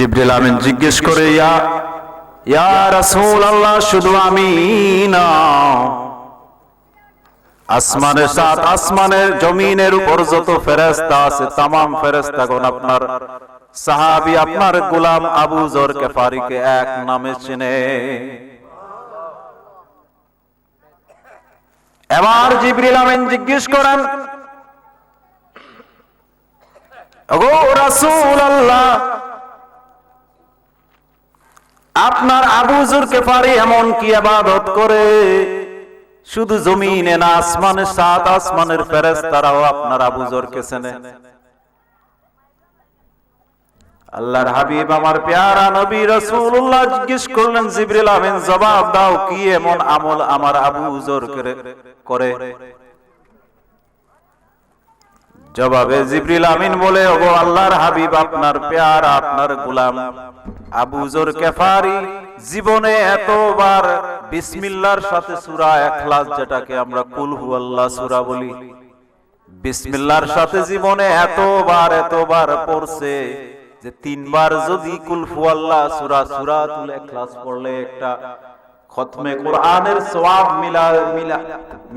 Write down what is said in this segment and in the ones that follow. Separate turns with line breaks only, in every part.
জিব্রিল আমিন জিজ্ঞেস করে, ইয়া ইয়া রাসূল আল্লাহ শুধু আমি না। আসমানের সাত আসমানের জমিনের উপর যত ফেরেশতা আছে, তামাম ফেরেশতাগণ আপনার সাহাবী, আপনার গোলাম আবু জর কেফারিকে এক নামে চেনে। এবার জিবরিল আমিন জিজ্ঞেস করেন, ওগো রাসূল আল্লাহ আপনার আবু জুর কেফারি এমন কি আবাদত করে? শুধু জমিনে না আসমানের সাত আসমানের ফেরেশতারাও আপনার আবু জরকে চেনে। আল্লাহর হাবিব আমার পেয়ারা নবী রাসূলুল্লাহ জিজ্ঞেস করলেন, জিবরিল আমিন জবাব দাও, কি এমন আমল আমার আবু জর করে? জবাবে জিবরিল আমিন বলে, ওগো আল্লাহর হাবিব, আপনার পেয়ারা, আপনার গোলাম। কেফারি, জীবনে এতবার বিসমিল্লাহর সাথে সূরা ইখলাস যেটাকে আমরা সূরা বলি। বিসমিল্লাহর সাথে জীবনে এতবার এতবার পড়ছে যে তিনবার যদি কুল সূরা, সূরাতুল ইখলাস পড়লে একটা খতমে কোরআনের সওয়াব মিলা মিলা,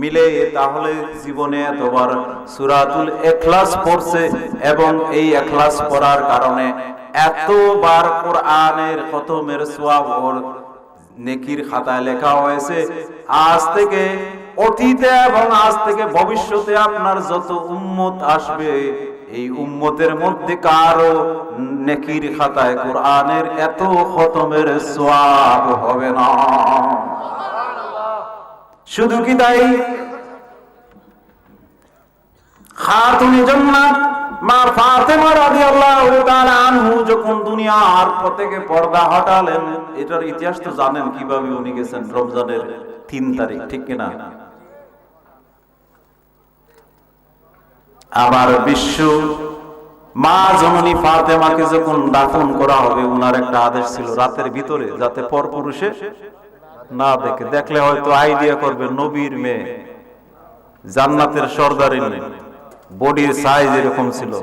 মিলে তাহলে জীবনে এতবার সূরাতুল ইখলাস পড়ছে এবং এই ইখলাস পড়ার কারণে এতবার কোরআনের খতমের সওয়াব ওর নেকির খাতায় লেখা হয়েছে। আজ থেকে অতীতে এবং আজ থেকে ভবিষ্যতে আপনার যত উম্মত আসবে এই উম্মতের মধ্যে কারও নেকির খাতায় কোরআনের এত খতমের সোয়াব হবে না। শুধু কি তাই? খাতুনি জান্নাত, মা ফাতেমা রাদিয়াল্লাহু তাআলা আনহু যখন দুনিয়ার পর্দা হটালেন, এটার ইতিহাস তো জানেন কীভাবে উনি গেছেন রমজানের তিন তারিখ, ঠিক কিনা? আবার বিশ্ব মা জননী ফাতেমাকে যখন দাফন করা হবে, উনার একটা আদেশ ছিল রাতের ভিতরে যাতে পরপুরুষে না দেখে। দেখলে হয়তো আইডিয়া করবে নবীর মেয়ে। জান্নাতের সর্দারি নেই বডির সাইজ এরকম ছিল,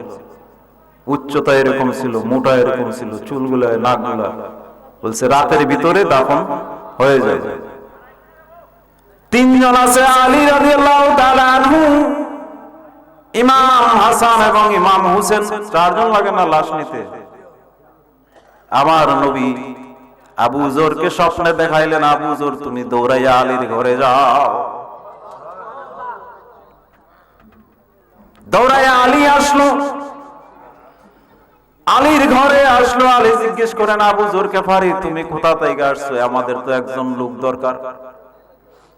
উচ্চতা এরকম ছিল, মোটা এরকম ছিল, চুলগুলা, নাকগুলা। বলছে, রাতের ভিতরে দাফন হয়ে যায় তিনজন আছে আলী রাদিয়াল্লাহু তাআলা আনহু। ইমাম হাসান এবং ইমাম হুসেন চারজন লাগে না লাশ নিতে? আমার নবী আবু জোরকে স্বপ্নে দেখাইলেন, আবু জোর, তুমি দৌড়াইয়া আলীর ঘরে যাও। দৌড়াইয়া আলী আসলো। আলীর ঘরে আসলো। আলী জিজ্ঞেস করেন, আবু জোর কেফারি তুমি কোথা থেকে আসছো? আমাদের তো একজন লোক দরকার।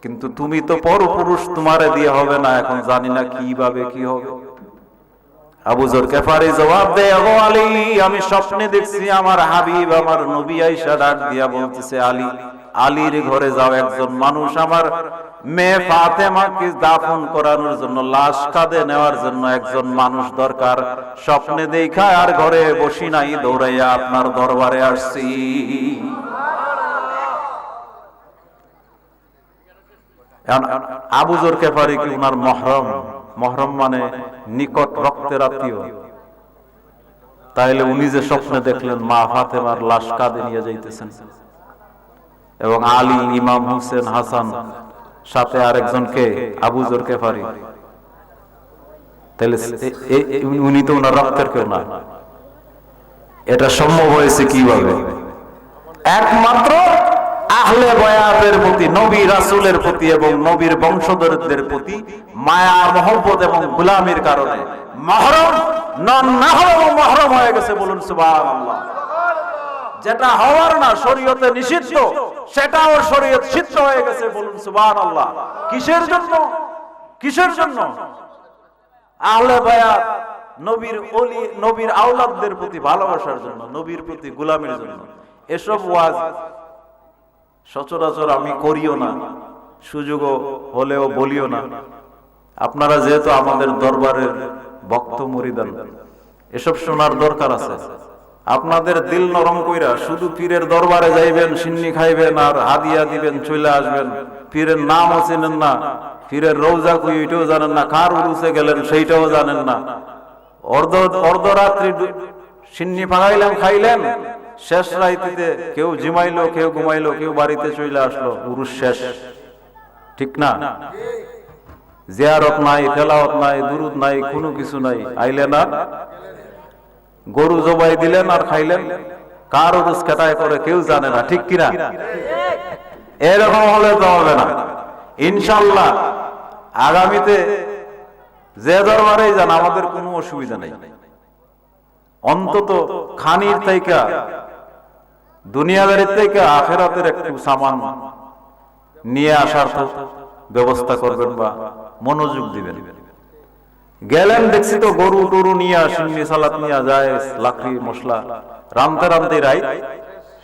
কিন্তু তুমি তো পরপুরুষ, তোমারে দিয়ে হবে না, এখন জানি না কীভাবে কি হবে। ঘরে যাও, একজন মানুষ আমার মেয়ে ফাতেমাকে দাফন করানোর জন্য, লাশ নেওয়ার জন্য একজন মানুষ দরকার। স্বপ্নে দেখা আর ঘরে বসি নাই, দৌড়াইয়া আপনার দরবারে আসছি। আবু জোর কেফারি কি উনার মহরম? মহরম মানে নিকট রক্তের আত্মীয়। তাইলে উনি যে স্বপ্নে দেখলেন, মা ফাতেমার লাশ কাঁধে নিয়ে যাইতেছেন। এবং আলী, ইমাম হুসেন, হাসান, সাথে আরেকজনকে আবু জোর কেফারি। তাহলে উনি তো উনার রক্তের কেউ না। এটা সম্ভব হয়েছে কীভাবে? একমাত্র আহলে বয়াতের প্রতি, নবী রাসূলের প্রতি এবং নবীর বংশধরদের প্রতি মায়া, মহব্বত এবং গোলামির কারণে মহরম মহরম হয়ে গেছে বলুন যেটা হওয়ার না, শরীয়তে নিষিদ্ধ, সেটাও শরীয়ত সিদ্ধ হয়ে গেছে বলুন সুবহানাল্লাহ। কিসের জন্য? কিসের জন্য? আহলে নবীর ওলি, নবীর আওলাদদের প্রতি ভালোবাসার জন্য, নবীর প্রতি গোলামির জন্য। এসব ওয়াজ সচরাচর আমি করিও না, সুযোগও হলেও বলিও না। আপনারা যেহেতু আমাদের দরবারের ভক্ত মরিদান, এসব শোনার দরকার আছে। আপনাদের দিল নরম কইরা শুধু পীরের দরবারে যাইবেন, সিন্নি খাইবেন আর হাদিয়া দিবেন চলে আসবেন। পীরের নামও চেনেন না, পীরের রৌজা কই ওইটাও জানেন না, কার উরুসে গেলেন সেইটাও জানেন না। অর্ধ অর্ধরাত্রি সিন্নি পাকাইলেন খাইলেন শেষ রাইতিতে কেউ জিমাইলো কেউ ঘুমাইলো কেউ বাড়িতে চলে আসলো উরুষ শেষ। ঠিক না? জিয়ারত নাই তেলাওয়াত নাই দুরুদ নাই কোনো কিছু নাই। আইলেন আর গরু জবাই দিলেন আর খাইলেন। কার উরুস কাটায় করে কেউ জানে না ঠিক কিনা? এরকম হলে তো হবে না। ইনশাল্লাহ আগামীতে যে দরবারেই যান আমাদের কোনো অসুবিধা নেই। অন্তত খানির থেকে দুনিয়াদারির থেকে আখেরাতের একটু সামান নিয়ে আসার ব্যবস্থা করবেন বা মনোযোগ দিবেন। গেলেন দেখছি তো গরু টরু নিয়ে আসেন সালাত নিয়ে যায়, লাকড়ি, মশলা রামতে রামতে রাই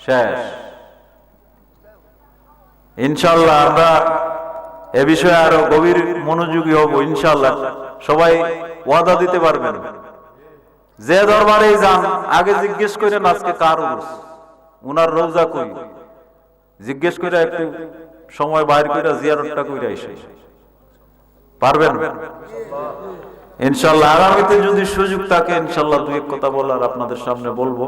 শেষ। ইনশাল্লাহ আমরা এ বিষয়ে আরও গভীর মনোযোগী হব ইনশাল্লাহ। সবাই ওয়াদা দিতে পারবেন। যে দরবারে যান, আগে জিজ্ঞেস করেন আজকে কার উরুস উনার রোজা কই? জিজ্ঞেস করে একটু সময় বাইর করে জিয়ারতটা কইরা এসে। পারবেন? ইনশাল্লাহ আগামীতে যদি সুযোগ থাকে ইনশাল্লাহ দুই এক কথা বলার আপনাদের সামনে বলব।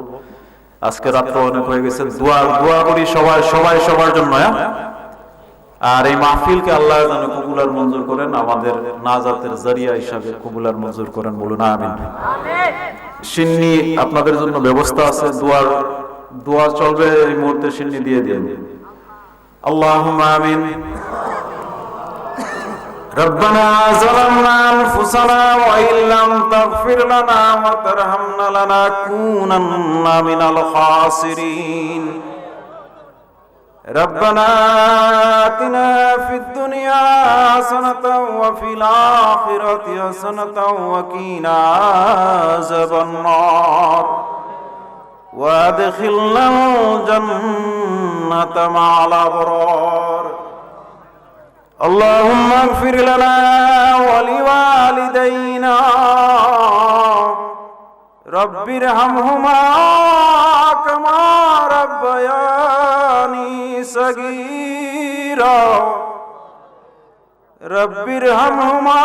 আজকে রাত্র অনেক হয়ে গেছে। দোয়া দোয়া করি সবাই সবাই সবার জন্য হ্যাঁ? আর এই মাহফিলকে আল্লাহ যেন কবুলার মঞ্জুর করেন আমাদের নাজাতের জারিয়া হিসাবে কবুলার মঞ্জুর করেন বলুন আমিন। সিন্নি আপনাদের জন্য ব্যবস্থা আছে দোয়ার দোয়া চলবে এই মুহূর্তে সিন্নি দিয়ে দিয়ে আল্লাহ আমিন ربنا ظلمنا انفسنا وان لم تغفر لنا وترحمنا لنكونن من الخاسرين ربنا آتنا في الدنيا حسنة وفي الآخرة حسنة وقنا عذاب النار وادخلنا الجنة مع الأبرار اللهم اغفر لنا ولوالدينا رب ارحمهما كما ربياني صغيرا رب ارحمهما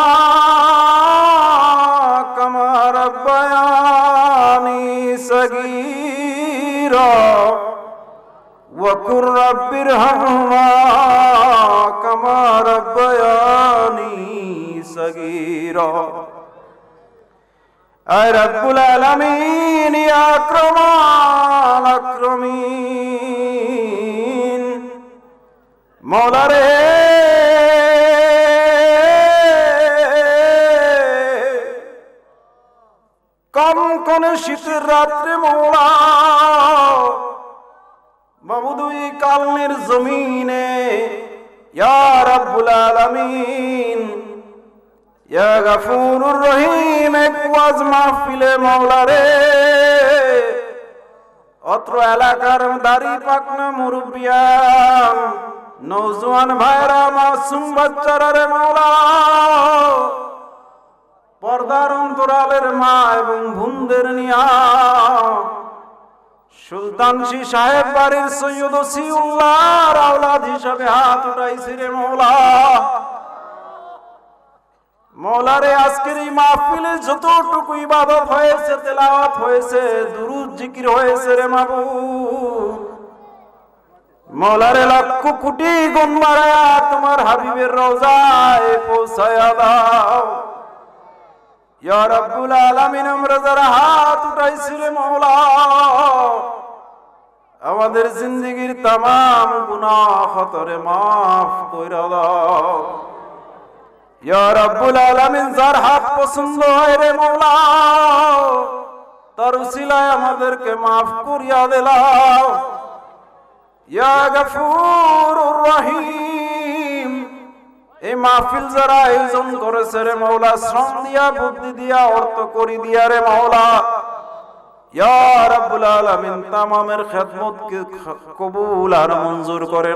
وقل رب ارحمهما كما ربياني صغيرا اے رب العالمین یا اکرمان اکرمین مولا رہے কম কোন শীতের রাত্রে মোড়া মামুদুই কালনের জমিনে, ইয়া রাব্বুল আলামিন, ইয়া গাফুরুর রহিম, এক ওয়াজ মাহফিলে মাওলা রে। অত্র এলাকার দাড়ি পাকনা মুরব্বিয়ান নৌজওয়ান ভাইরা, মাসুম বাচ্চারা রে মাওলা। পর্দার অন্তরালের মা এবং ভুনদের নিয়া সুলতানসি সাহেব বাড়ির সৈয়দ ওসিউল্লাহর আওলাদ হিসাবে হাত উঠাইছি রে মৌলা। মৌলারে আজকের এই মাহফিলে যতটুকু ইবাদত হয়েছে, তেলাওয়াত হয়েছে, দুরুদ জিকির হয়েছে রে মাবুদ মৌলারে লক্ষ কোটি গুণ মারায়া তোমার হাবিবের রোজায় পৌঁছায়া দাও। ইয়া রাব্বুল আলামিন, আমরা যারা হাত উঠাইছি রে মৌলা আমাদের জিন্দগির তামাম গুনা খতরে মাফ কইরা দাও। ইয়া আলামিন, যার হাত পছন্দ হয় রে মৌলা, তার উসিলায় আমাদেরকে মাফ করিয়া দিলাও। ইয়া গফুরুর রহিম, এই মাহফিল যারা আয়োজন করেছে রে মৌলা, শ্রম দিয়া, বুদ্ধি দিয়া, অর্থ করি দিয়া রে আলামিন কবুল আর মঞ্জুর করে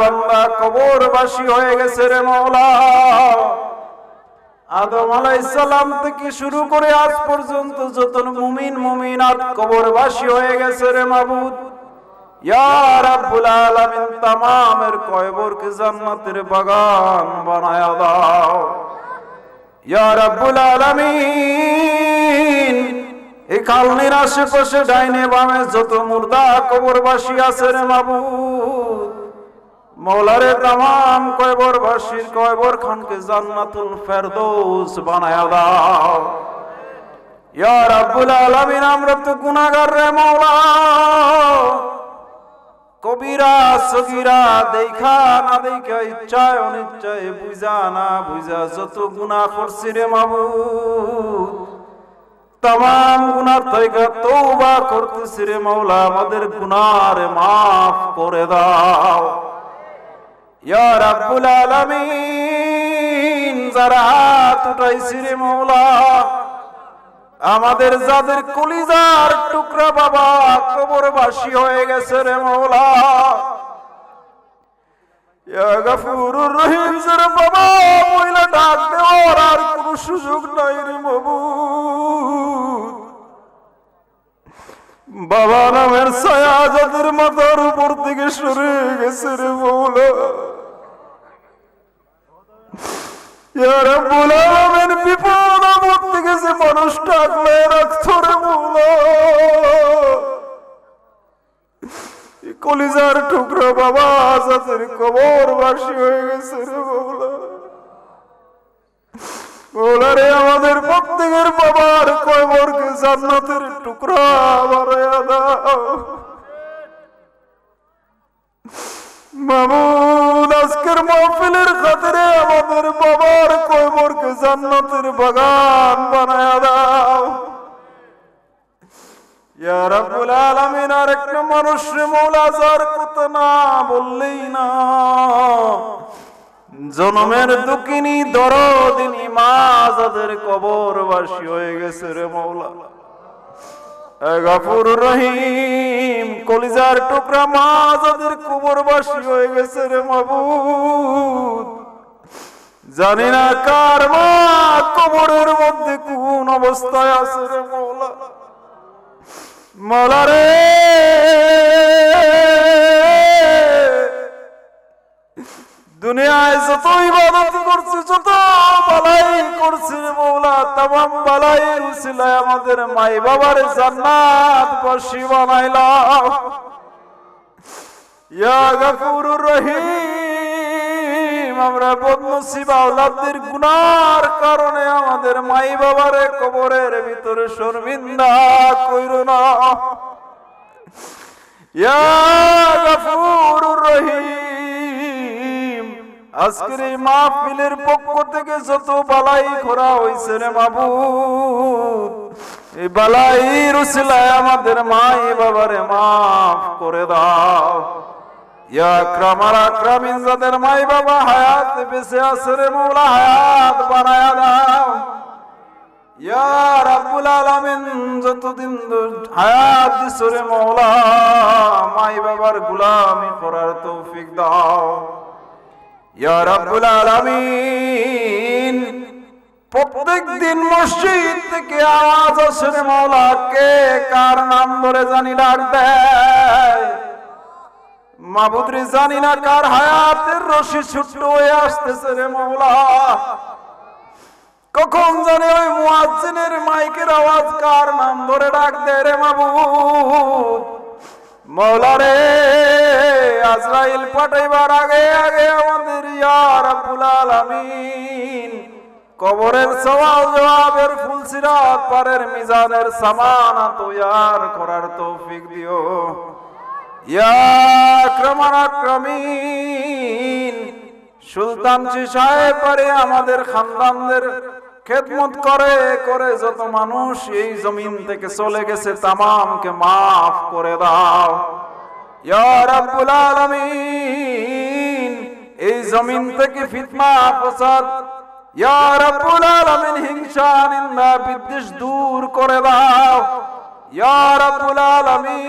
বান্দা কবরবাসী হয়ে গেছে রে মৌলা আদম আলাইসালাম থেকে শুরু করে আজ পর্যন্ত যত মুমিন, মুমিনাত কবরবাসী হয়ে গেছে রে মাবুদ। তামামের আশেপাশে ডাইনে বামে যত মুর্দা কবরবাসী আছে রে মাবুদ, মৌলারে তামাম কয়বরবাসীর কয়বর খানকে জান্নাতুল ফেরদৌস বানায়া দাও। ইয়া রাব্বুল আলামিন, আমরা তো গুনাহগার রে মাওলা কবিরা, সগিরা দেখা না দেখা ইচ্ছায় অনিচ্ছায় বুঝা না বুঝা, যত গুনাহ করছি রে মাবুদ। তাম গুনার থেকে তৌবা করতেছি রে মাওলা, আমাদের গুনার মাফ করে দাও। ইয়া রাব্বুল আলামিন, যারা হাত উঠাইছি রে মাওলা আমাদের যাদের কলিজার টুকরা বাবা কবরবাসী হয়ে গেছে রে গাফুরুর রহিম বাবা বাবা নামের ছায়া যাদের মাথার উপর থেকে সরে গেছে রে মৌলা। ইয়া রাব্বুল আলামিন বিপদ আপদ থেকে মানুষ রে কলিজার টুকরা বাবা যাদের কবর বাসী হয়ে গেছে রে আমাদের প্রত্যেকের বাবার কয়বরকে জান্নাতের টুকরা বানায়া দাও। মামুন, আজকের খাতিরে আমাদের বাবার জান্নাতের বাগান বানায়া দাও। না না। জনমের দুকিনি দরদিনী মা, যাদের কবরবাসী হয়ে গেছে রে মৌলা। গাফুর রহিম, কলিজার টুকরা মা যাদের কবরবাসী হয়ে গেছে রে মাবুদ। জানি না কার মা কবরের মধ্যে কোন অবস্থায় আছে রে মৌলা মৌলা রে। দুনিয়ায় যত ইবাদত করছে, যত বালাই তামাম বালাই উসিলায় আমাদের মাই বাবার জান্নাত বসি ইয়া রহিম, আমরা বদনসিব আওলাদের গুনার কারণে আমাদের মাই বাবারে কবরের ভিতরে শর্মিন্দা কইরো না। ইয়া রহিম আজকের এই মাহফিলের পক্ষ থেকে যত বালাই করা হইছে রে বাবু এই বালাই রুসিলায় আমাদের মাই বাবারে মাফ করে দাও। যাদের মাই বাবা হায়াত বেঁচে আছে রে মৌলা, হায়াত বানায়া দাও। যতদিন হায়াত দিছো রে মৌলা, মাই বাবার গুলামি করার তৌফিক দাও। প্রত্যেক দিন মসজিদ থেকে আওয়াজ আসে রে মৌলা কে কার নাম ধরে জানি ডাক দেয়। জানি না কার হায়াতের রশি ছুট্ট হয়ে আসতেছে রে মৌলা। কখন জানে ওই মুয়াজ্জিনের মাইকের আওয়াজ কার নাম ধরে ডাক দেয় রে মাবুদ মৌলা রে আজরাইল পাঠাইবার আগে আগে আমাদের ইয়া রাব্বুল আলামিন কবরের সওয়াল জবাবের ফুলসিরাত পারের মিজানের সামানা তৈয়ার করার তৌফিক দিও। ইয়া আক্রমণ আক্রমিন, সুলতান সাহেব পারে আমাদের খানদানদের খেদমত করে করে যত মানুষ এই জমিন থেকে চলে গেছে, তামামকে মাফ করে দাও। এই জমিন থেকে ফিতনা, ফসাদ হিংসা, নিন্দা, বিদ্বেষ দূর করে দাও। ইয়া রাব্বুল আলামিন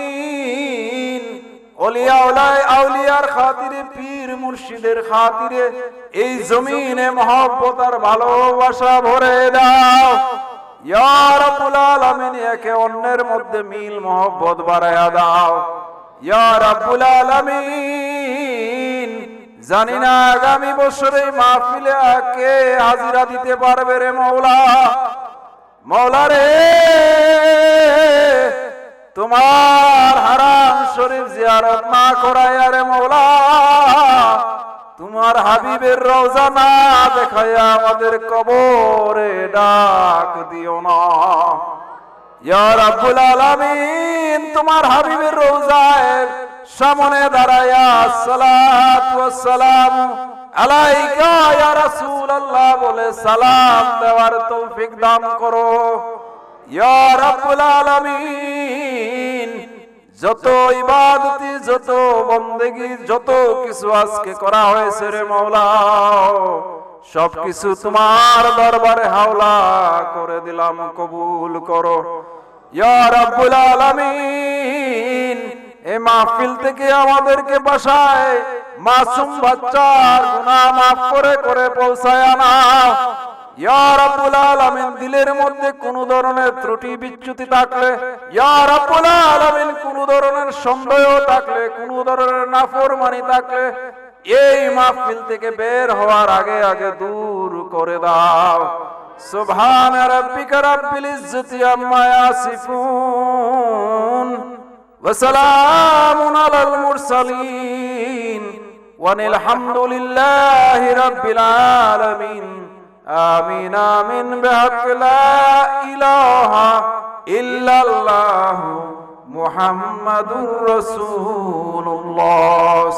খাতিরে, পীর মুর্শিদের খাতিরে এই জমিনে মহব্বত আর ভালোবাসা ভরে দাও। একে অন্যের মধ্যে মিল মহব্বত বাড়ায়া দাও। ইয়া রাব্বুল আলামিন, জানি না আগামী বছরে মাহফিলে কে হাজিরা দিতে পারবে রে মৌলা। মৌলা রে, তোমার শরীফ জিয়ারত না করায় রে মৌলা, তোমার হাবিবের রওজা না দেখাইয়া আমাদের কবরে ডাক দিও না। তোমার হাবিবের রওজায় সামনে দাঁড়ায়া বলে সালাম দেওয়ার তৌফিক দান করো। ইয়া রাব্বুল আলামিন যত ইবাদতি, যত বন্দেগি যত কিছু আজকে করা হয়েছে রে মৌলা সবকিছু তোমার দরবারে হাওলা করে দিলাম, কবুল করো। ইয়া রাব্বুল আলামিন এই মাহফিল থেকে আমাদেরকে বাসায় মাসুম বাচ্চার গুনাহ মাফ করে করে পৌঁছায় আনা। দিলের মধ্যে কোন ধরনের ত্রুটি বিচ্যুতি থাকলে আলামিন, কোন ধরনের সন্দেহ থাকলে, কোন ধরনের নাফরমানি থাকলে, এই মাহফিল থেকে বের হওয়ার আগে আগে দূর করে দাও। সুবহান রাব্বিকা রাব্বিল ইজ্জতি আম্মা ইয়াসিফুন। ওয়া সালামুন আলাল মুরসালিন। ওয়ানিল লিল্লাহি রাব্বিল آمين آمين بحق لا إله إلا الله محمد رسول الله.